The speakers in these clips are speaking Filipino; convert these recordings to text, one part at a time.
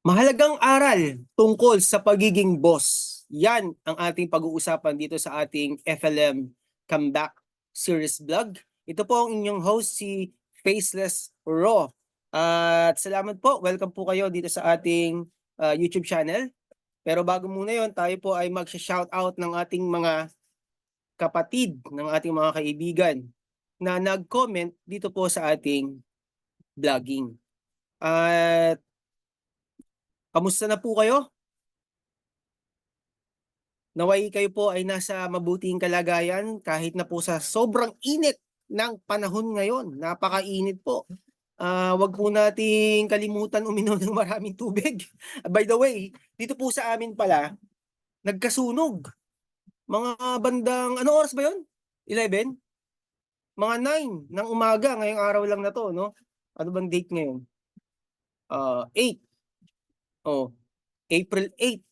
Mahalagang aral tungkol sa pagiging boss. Yan ang ating pag-uusapan dito sa ating FLM Comeback Series Vlog. Ito po ang inyong host si Faceless Raw. At salamat po, welcome po kayo dito sa ating uh, YouTube channel. Pero bago muna yon, tayo po ay mag-shoutout ng ating mga kapatid, ng ating mga kaibigan na nag-comment dito po sa ating vlogging. At Kamusta na po kayo? Naway kayo po ay nasa mabuting kalagayan kahit na po sa sobrang init ng panahon ngayon. Napakainit po. Ah, wag po nating kalimutan uminom ng maraming tubig. By the way, dito po sa amin pala, nagkasunog. Mga bandang, ano oras ba yon? 11? Mga 9 ng umaga, ngayong araw lang na to, no? Ano bang date ngayon? Ah, 8. Oh, April 8.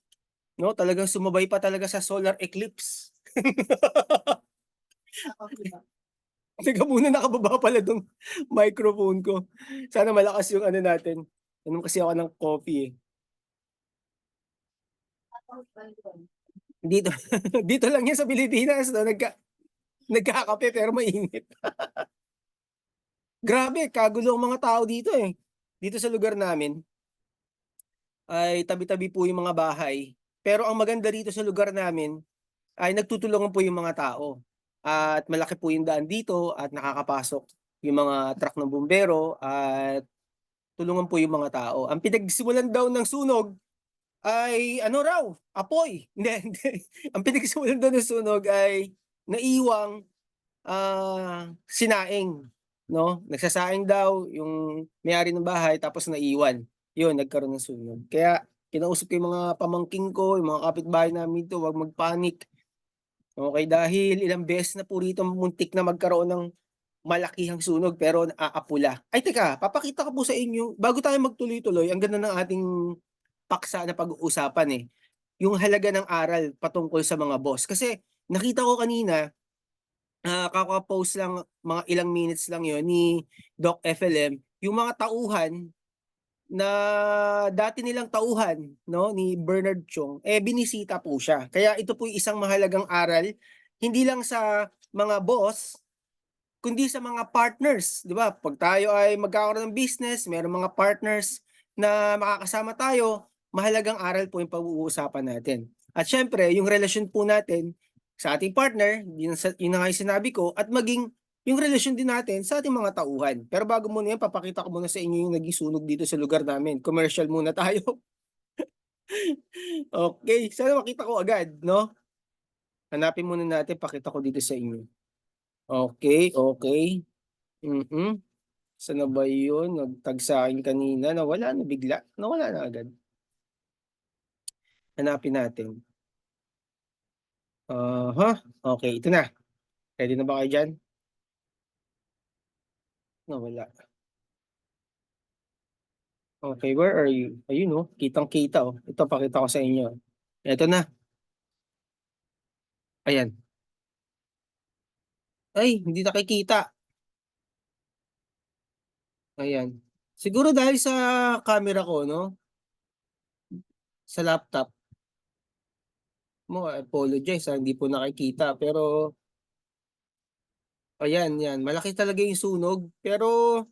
No, talagang sumabay pa talaga sa solar eclipse. Teka muna, nakababa pala tong microphone ko. Sana malakas yung ano natin. Anong kasi ako ng coffee eh. Dito, dito lang yan sa Pilipinas. No? Nagka, nagkakape pero mainit. Grabe, kagulo ang mga tao dito eh. Dito sa lugar namin ay tabi-tabi po yung mga bahay. Pero ang maganda rito sa lugar namin ay nagtutulungan po yung mga tao. At malaki po yung daan dito at nakakapasok yung mga truck ng bumbero at tulungan po yung mga tao. Ang pinagsimulan daw ng sunog ay ano raw? Apoy. Hindi. Ang pinagsimulan daw ng sunog ay naiwang uh, sinaing. No? Nagsasaing daw yung may-ari ng bahay tapos naiwan yun, nagkaroon ng sunog. Kaya, kinausap ko yung mga pamangking ko, yung mga kapitbahay namin to, wag magpanik. Okay, dahil ilang beses na po rito muntik na magkaroon ng malakihang sunog pero naaapula. Ay teka, papakita ko po sa inyo, bago tayo magtuloy-tuloy, ang ganda ng ating paksa na pag-uusapan eh. Yung halaga ng aral patungkol sa mga boss. Kasi nakita ko kanina, uh, kakapost lang mga ilang minutes lang yon ni Doc FLM, yung mga tauhan na dati nilang tauhan no ni Bernard Chong eh binisita po siya. Kaya ito po isang mahalagang aral hindi lang sa mga boss kundi sa mga partners, 'di ba? Pag tayo ay magkakaroon ng business, mayroong mga partners na makakasama tayo, mahalagang aral po yung pag-uusapan natin. At syempre, yung relasyon po natin sa ating partner, yun, yun na nga yung sinabi ko, at maging yung relasyon din natin sa ating mga tauhan. Pero bago muna yan, papakita ko muna sa inyo yung naging sunog dito sa lugar namin. Commercial muna tayo. okay, sana makita ko agad, no? Hanapin muna natin, pakita ko dito sa inyo. Okay, okay. Mm-hmm. Sana ba yun? Nagtag sa akin kanina, nawala na bigla. Nawala na agad. Hanapin natin. Uh, huh? Okay, ito na. Ready na ba kayo dyan? Nawala. Okay, where are you? Ayun oh, kitang-kita oh. Ito pakita ko sa inyo. Ito na. Ayan. Ay, hindi nakikita. Ayan. Siguro dahil sa camera ko, no? Sa laptop. Mo, apologize, ha? hindi po nakikita. Pero Ayan, yan. Malaki talaga yung sunog. Pero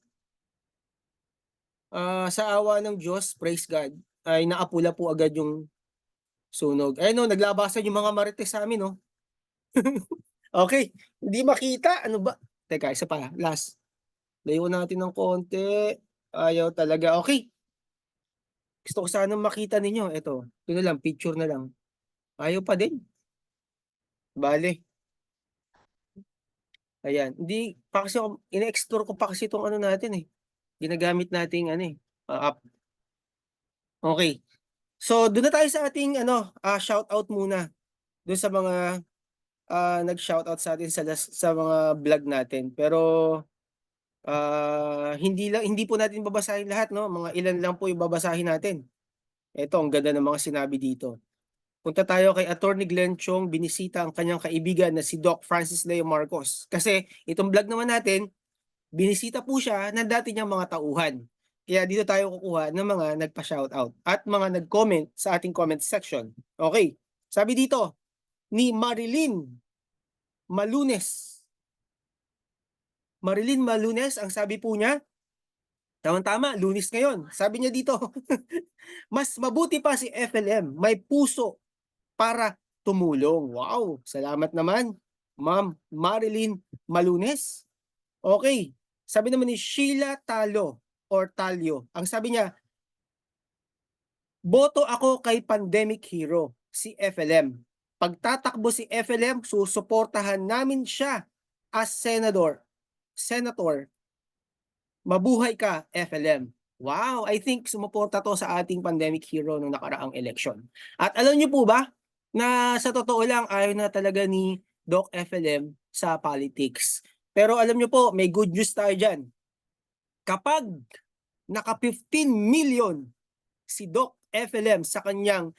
uh, sa awa ng Diyos, praise God, ay naapula po agad yung sunog. Eh no, naglabasan yung mga marites sa amin, no? okay, hindi makita. Ano ba? Teka, isa pa. Last. Layo natin ng konti. Ayaw talaga. Okay. Gusto ko sana makita ninyo. Ito. Ito na lang. Picture na lang. Ayaw pa din. Bale. Ayan, hindi pa kasi ako ine-explore ko pa kasi itong ano natin eh. Ginagamit nating ano eh, uh, app. Okay. So, doon na tayo sa ating ano, uh, shout out muna. Doon sa mga uh, nag-shout out sa atin sa sa mga vlog natin. Pero uh, hindi lang hindi po natin babasahin lahat, no? Mga ilan lang po yung babasahin natin. Ito, ang ganda ng mga sinabi dito. Punta tayo kay Attorney Glenn Chong, binisita ang kanyang kaibigan na si Doc Francis Leo Marcos. Kasi itong vlog naman natin, binisita po siya ng dati niyang mga tauhan. Kaya dito tayo kukuha ng mga nagpa-shoutout at mga nag-comment sa ating comment section. Okay. Sabi dito ni Marilyn Malunes. Marilyn Malunes, ang sabi po niya, Tama-tama, lunis ngayon. Sabi niya dito, mas mabuti pa si FLM, may puso para tumulong. Wow, salamat naman, Ma'am Marilyn Malunes. Okay, sabi naman ni Sheila Talo or Talio. Ang sabi niya, boto ako kay Pandemic Hero, si FLM. Pagtatakbo si FLM, susuportahan namin siya as senador. Senator Mabuhay ka, FLM. Wow, I think sumuporta to sa ating pandemic hero nung nakaraang election. At alam niyo po ba na sa totoo lang ayaw na talaga ni Doc FLM sa politics. Pero alam niyo po, may good news tayo dyan. Kapag naka 15 million si Doc FLM sa kanyang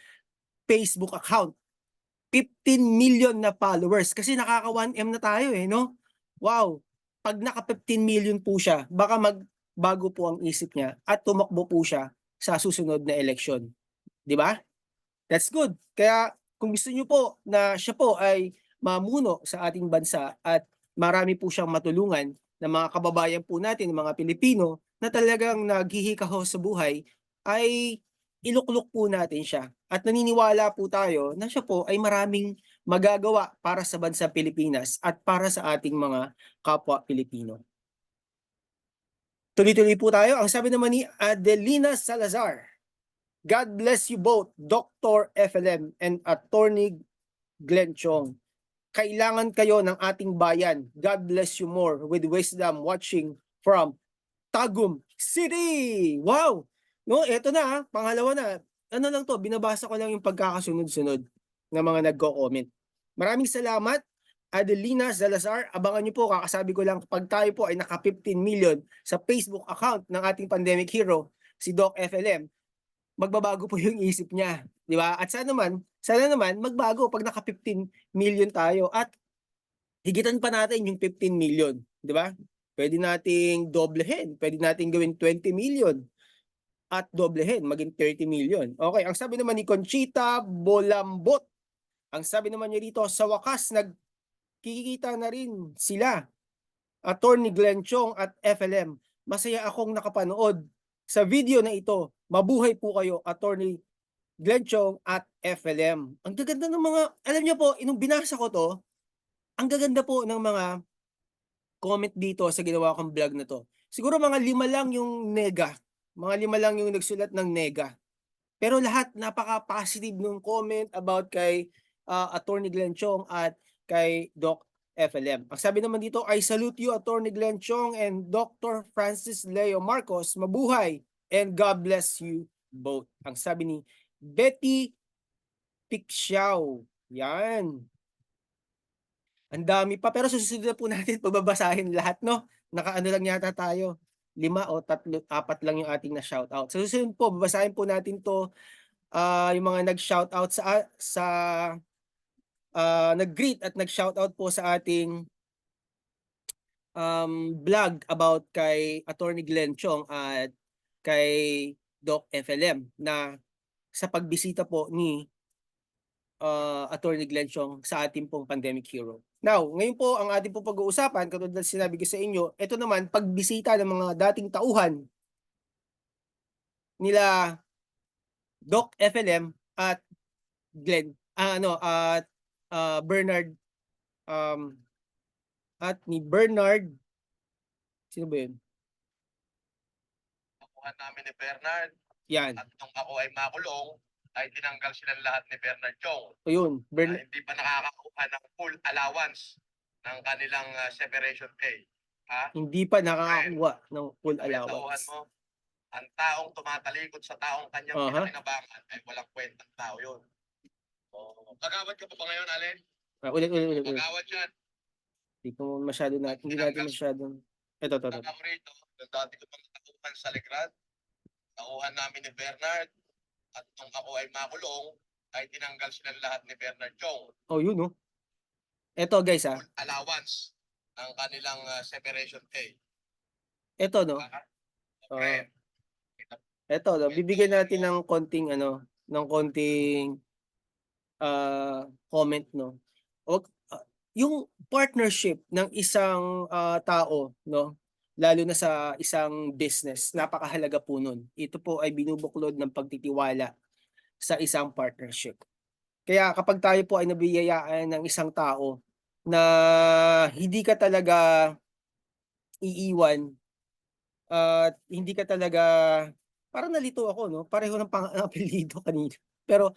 Facebook account, 15 million na followers kasi nakaka 1M na tayo eh, no? Wow, pag naka 15 million po siya, baka magbago po ang isip niya at tumakbo po siya sa susunod na eleksyon. 'Di ba? That's good. Kaya kung gusto niyo po na siya po ay mamuno sa ating bansa at marami po siyang matulungan ng mga kababayan po natin, mga Pilipino na talagang naghihikaho sa buhay ay iluklok po natin siya. At naniniwala po tayo na siya po ay maraming magagawa para sa bansa Pilipinas at para sa ating mga kapwa Pilipino. Tuloy-tuloy po tayo. Ang sabi naman ni Adelina Salazar, God bless you both, Dr. FLM and Attorney Glenn Chong. Kailangan kayo ng ating bayan. God bless you more with wisdom watching from Tagum City. Wow! No, eto na, pangalawa na. Ano lang to, binabasa ko lang yung pagkakasunod-sunod ng mga nagko-comment. Maraming salamat, Adelina Salazar. Abangan niyo po, kakasabi ko lang, pag tayo po ay naka 15 million sa Facebook account ng ating pandemic hero, si Doc FLM, magbabago po yung isip niya. Di ba? At sana naman, sana naman magbago pag naka 15 million tayo at higitan pa natin yung 15 million. Di ba? Pwede nating doblehin. Pwede nating gawin 20 million at doblehin, maging 30 million. Okay, ang sabi naman ni Conchita Bolambot, ang sabi naman niya dito, sa wakas, nagkikita na rin sila. Attorney Glenn Chong at FLM. Masaya akong nakapanood sa video na ito. Mabuhay po kayo, Attorney Glenn Chong at FLM. Ang gaganda ng mga, alam niyo po, inong binasa ko to, ang gaganda po ng mga comment dito sa ginawa kong vlog na to. Siguro mga lima lang yung nega. Mga lima lang yung nagsulat ng nega. Pero lahat napaka-positive ng comment about kay uh, Attorney Glenn Chong at kay Doc FLM. Ang sabi naman dito, I salute you Attorney Glenn Chong and Dr. Francis Leo Marcos. Mabuhay and God bless you both. Ang sabi ni Betty Pixiao. Yan. Ang dami pa. Pero susunod na po natin pagbabasahin lahat, no? Nakaano lang yata tayo. Lima o tatlo, apat lang yung ating na shoutout. So susunod po, babasahin po natin to uh, yung mga nag-shoutout sa sa uh, nag-greet at nag-shoutout po sa ating um, vlog about kay Attorney Glenn Chong at kay Doc FLM na sa pagbisita po ni uh, Attorney Glenn Chong sa ating pong pandemic hero. Now, ngayon po ang ating pong pag-uusapan, katulad na sinabi ko sa inyo, ito naman pagbisita ng mga dating tauhan nila Doc FLM at Glenn, uh, ano, at uh, Bernard um, at ni Bernard sino ba yun? Nakuha namin ni Bernard Yan. at nung ako ay makulong, ay tinanggal silang lahat ni Bernard Chong. O yun, na Bernard. hindi pa nakakakuha ng full allowance ng kanilang uh, separation pay. Ha? hindi pa nakakakuha ng full allowance. mo, ang taong tumatalikod sa taong kanyang Aha. pinakinabangan ay walang kwentang tao yun. Oh, kagawad ka pa ba ngayon, Allen? Ah, ulit, ulit, ulit. Kagawad yan. Hindi ko masyado na, hindi natin masyado. Ito, ito, ito. Ako rito, dati ko pang tauhan sa Legrad, tauhan namin ni Bernard, at nung ako ay makulong, ay tinanggal silang lahat ni Bernard Chong. Oh, yun, no? Ito, guys, ah. allowance ng kanilang uh, separation pay. Ito, no? Oh, Okay. Eto 'no, bibigyan natin ng konting ano, ng konting, ah, comment 'no. Wag ah, yung partnership ng isang, ah, tao 'no, lalo na sa isang business, napakahalaga po nun. Ito po ay binubuklod ng pagtitiwala sa isang partnership. Kaya kapag tayo po ay nabiyayaan ng isang tao na hindi ka talaga iiwan at hindi ka talaga parang nalito ako 'no, pareho ng pang apelyido kanina. Pero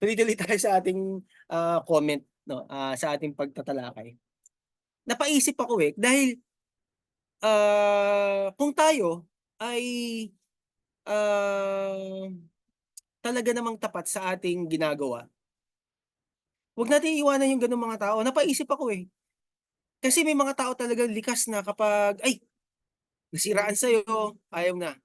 tuloy-tuloy tayo sa ating, ah, comment 'no, ah, sa ating pagtatalakay. Napaisip ako, eh, dahil, ah, kung tayo ay, ah, talaga namang tapat sa ating ginagawa wag nating iiwanan yung gano'ng mga tao. Napaisip ako, eh. Kasi may mga tao talagang likas na kapag, ay, nasiraan sa'yo, ayaw na.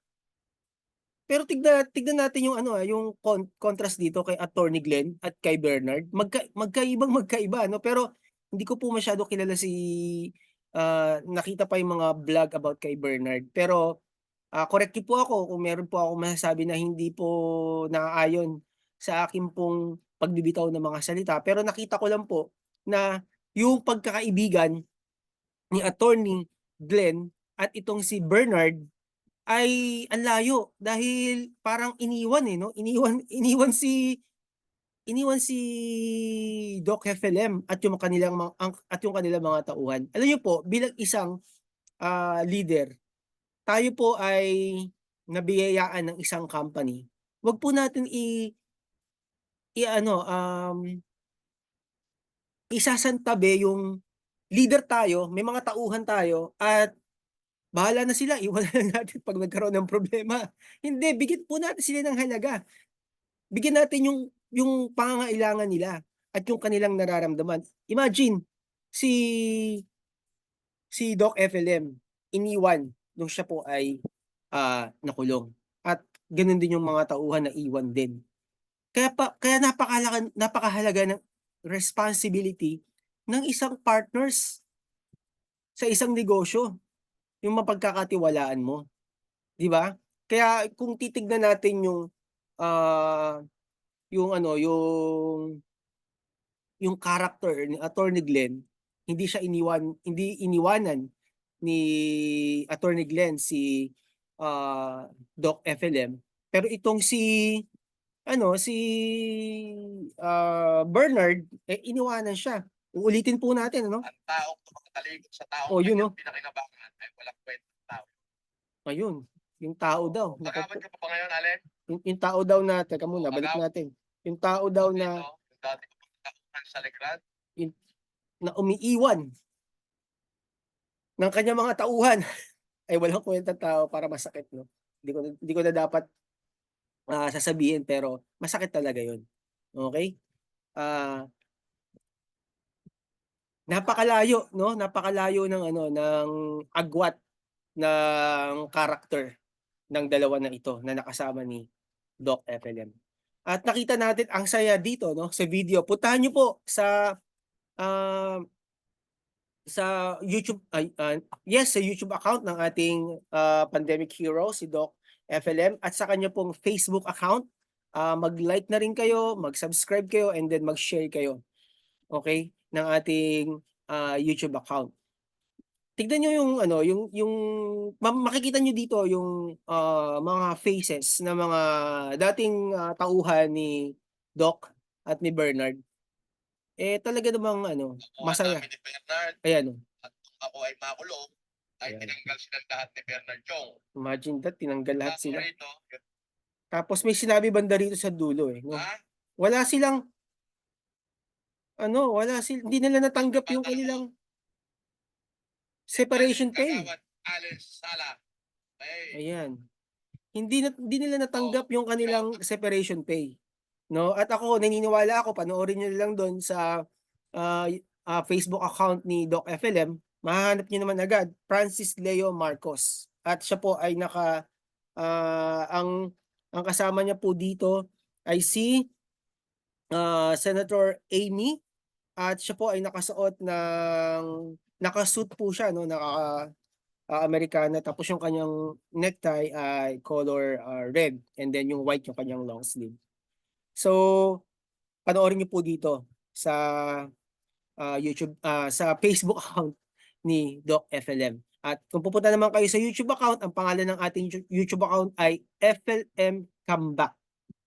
Pero tignan tignan natin yung ano, ah, yung con contrast dito kay Attorney Glenn at kay Bernard. Magka magkaibang magkaiba 'no, pero hindi ko po masyado kilala si ah, nakita pa yung mga vlog about kay Bernard. Pero, ah, correct po ako kung meron po akong masasabi na hindi po naaayon sa akin pong pagbibitaw ng mga salita. Pero nakita ko lang po na yung pagkakaibigan ni Attorney Glenn at itong si Bernard ay ang layo dahil parang iniwan, eh, 'no, iniwan iniwan si iniwan si Doc Heffelem at yung kanilang mga at yung kanilang mga tauhan. Alam niyo po bilang isang, ah, leader, tayo po ay nabiyayaan ng isang company, wag po natin i i-ano, um isasantabi yung leader tayo, may mga tauhan tayo at bahala na sila, iwanan na natin 'pag nagkaroon ng problema. Hindi, bigyan po natin sila ng halaga. Bigyan natin yung yung pangangailangan nila at yung kanilang nararamdaman. Imagine si si Doc FLM iniwan nung siya po ay, ah, nakulong at gano'n din yung mga tauhan na iwan din. Kaya pa kaya napakalaka napakahalaga ng responsibility ng isang partners sa isang negosyo, yung mapagkakatiwalaan mo, 'di ba? Kaya kung titignan natin yung, ah, yung ano, yung yung character ni Attorney Glenn, hindi siya iniwan hindi iniwanan ni Attorney Glenn si, ah, Doc FLM. Pero itong si ano, si, ah, Bernard, eh, iniwanan siya. Uulitin po natin ano? Ang taong tumatalikod sa taong Oh, yun, kanyang oh. pinakinabangan ay walang kwentang tao. Ayun, yung tao daw, po. niyo pa ba ngayon, Allen? Yung yung tao daw na teka muna balik Magaw. natin. Yung tao daw na Ito, yung dati ko sa Legrand, na umiiwan ng kanyang mga tauhan ay walang kwentang tao para masakit 'no. Hindi ko na hindi ko na dapat, ah, sasabihin pero masakit talaga yun, okey? Ah napakalayo 'no, napakalayo ng ano, ng agwat ng character ng dalawa na ito na nakasama ni Doc FLM. At nakita natin ang saya dito 'no, sa video. Puntahan niyo po sa, ah, sa YouTube ay, ah, yes, sa YouTube account ng ating, ah, pandemic hero si Doc FLM at sa kanya pong Facebook account. Ah, mag-like na rin kayo, mag-subscribe kayo and then mag-share kayo, okey, ng ating, ah, YouTube account. Tignan niyo yung ano, yung yung ma makikita niyo dito yung, ah, mga faces ng mga dating, ah, tauhan ni Doc at ni Bernard. Eh, talaga namang ano, masaya. ni Bernard Ayan oh, at ako ay makulong, ay Ayan. tinanggal silang lahat ni Bernard Chong. imagine that tinanggal lahat sila. rito, Tapos may sinabi banda rito sa dulo, eh, 'no, ha? wala silang ano, wala sil hindi nila natanggap yung kanilang separation pay. Kagawad Allen Sala. Ay, Ayan. Hindi na hindi nila natanggap yung kanilang separation pay, 'no? At ako naniniwala ako panoorin niyo lang dun sa, ah, ah, Facebook account ni Doc FLM, mahahanap niyo naman agad, Francis Leo Marcos. At siya po ay naka ah, ang ang kasama niya po dito ay si, ah, Senator Amy at siya po ay nakasuot ng naka-suit po siya 'no, naka ah, Americana tapos yung kanyang necktie ay color ah, red and then yung white yung kanyang long sleeve. So panoorin niyo po dito sa ah, YouTube ah, sa Facebook account ni Doc FLM. At kung pupunta naman kayo sa YouTube account, ang pangalan ng ating Youtube- YouTube account ay FLM Comeback.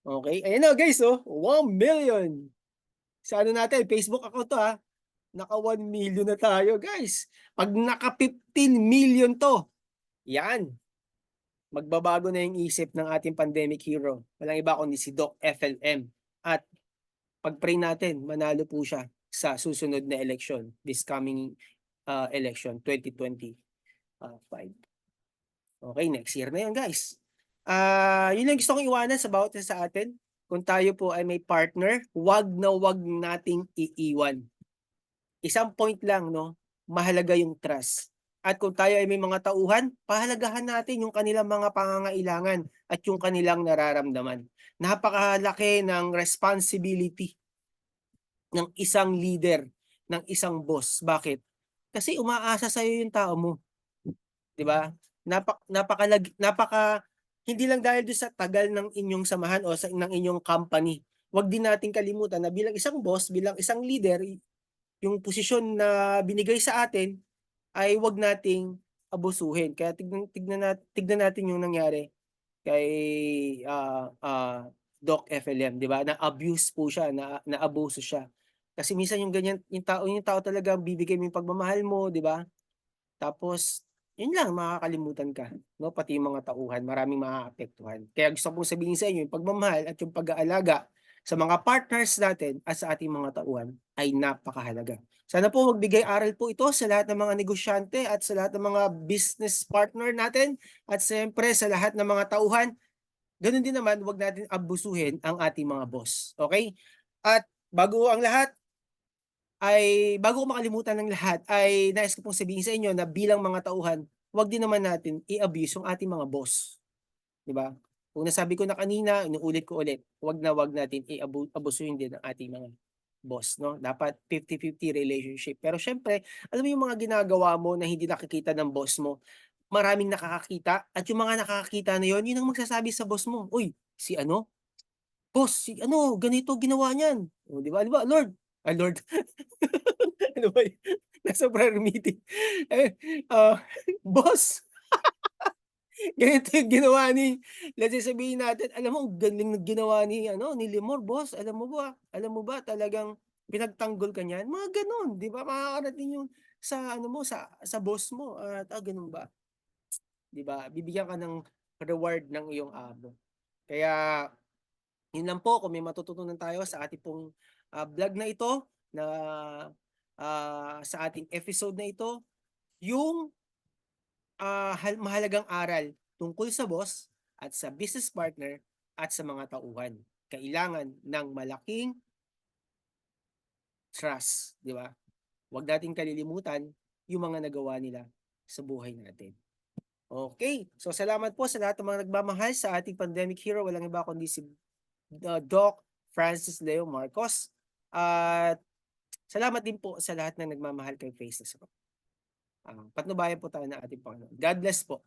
Okay? Ayan na guys, oh. 1 million. Sa ano natin, Facebook account to ha. Naka 1 million na tayo guys. Pag naka 15 million to, yan. Magbabago na yung isip ng ating pandemic hero. Walang iba kundi si Doc FLM. At pag-pray natin, manalo po siya sa susunod na election, this coming uh, election, 2025. Okay, next year na yun guys. Ah, yun lang gusto kong iwanan sa bawat sa atin. Kung tayo po ay may partner, wag na wag nating iiwan. Isang point lang, no? Mahalaga yung trust. At kung tayo ay may mga tauhan, pahalagahan natin yung kanilang mga pangangailangan at yung kanilang nararamdaman. Napakalaki ng responsibility ng isang leader, ng isang boss. Bakit? Kasi umaasa sa iyo yung tao mo. 'Di ba? Napak napakalag napaka hindi lang dahil doon sa tagal ng inyong samahan o sa ng inyong company. Huwag din nating kalimutan na bilang isang boss, bilang isang leader, yung posisyon na binigay sa atin ay huwag nating abusuhin. Kaya tignan tignan natin tignan natin yung nangyari kay ah ah, Doc FLM, 'di ba? Na-abuse po siya, na naabuso siya. Kasi minsan yung ganyan, yung tao, yung tao talaga bibigay mo yung pagmamahal mo, 'di ba? Tapos yun lang makakalimutan ka, no? Pati yung mga tauhan, maraming maaapektuhan. Kaya gusto kong sabihin sa inyo, yung pagmamahal at yung pag-aalaga sa mga partners natin at sa ating mga tauhan ay napakahalaga. Sana po magbigay aral po ito sa lahat ng mga negosyante at sa lahat ng mga business partner natin at siyempre sa lahat ng mga tauhan. Ganun din naman, wag natin abusuhin ang ating mga boss. Okay? At bago ang lahat, ay bago ko makalimutan ng lahat, ay nais ko pong sabihin sa inyo na bilang mga tauhan, wag din naman natin i-abuse yung ating mga boss. 'Di ba? Kung nasabi ko na kanina, inuulit ko ulit, wag na wag natin i-abusuhin din ang ating mga boss, no? Dapat 50-50 relationship. Pero syempre, alam mo yung mga ginagawa mo na hindi nakikita ng boss mo, maraming nakakakita at yung mga nakakakita na yon, yun ang magsasabi sa boss mo, "Uy, si ano? Boss, si ano, ganito ginawa niyan." Oh, 'di ba? 'Di ba, Lord? Ay, Lord. ano ba yun? Nasa prayer meeting. Eh, ah, boss, ganito yung ginawa ni let's say sabihin natin, alam mo, galing ng ginawa ni, ano, ni Limor, boss. Alam mo ba, alam mo ba, talagang pinagtanggol ka niyan. Mga ganon, di ba? Makakarating yung sa, ano mo, sa, sa boss mo. At, ah, ganun ba? Di ba? Bibigyan ka ng reward ng iyong amo. Kaya, yun lang po, kung may matututunan tayo sa ating pong ah, vlog na ito, na ah, sa ating episode na ito, yung ah, hal- mahalagang aral tungkol sa boss at sa business partner at sa mga tauhan. Kailangan ng malaking trust, di ba? Huwag nating kalilimutan yung mga nagawa nila sa buhay natin. Okay, so salamat po sa lahat ng mga nagmamahal sa ating pandemic hero. Walang iba kundi si uh, Doc Francis Leo Marcos. At salamat din po sa lahat ng nagmamahal kay Faceless Rock. Uh, patnubayan po tayo ng ating Panginoon. God bless po.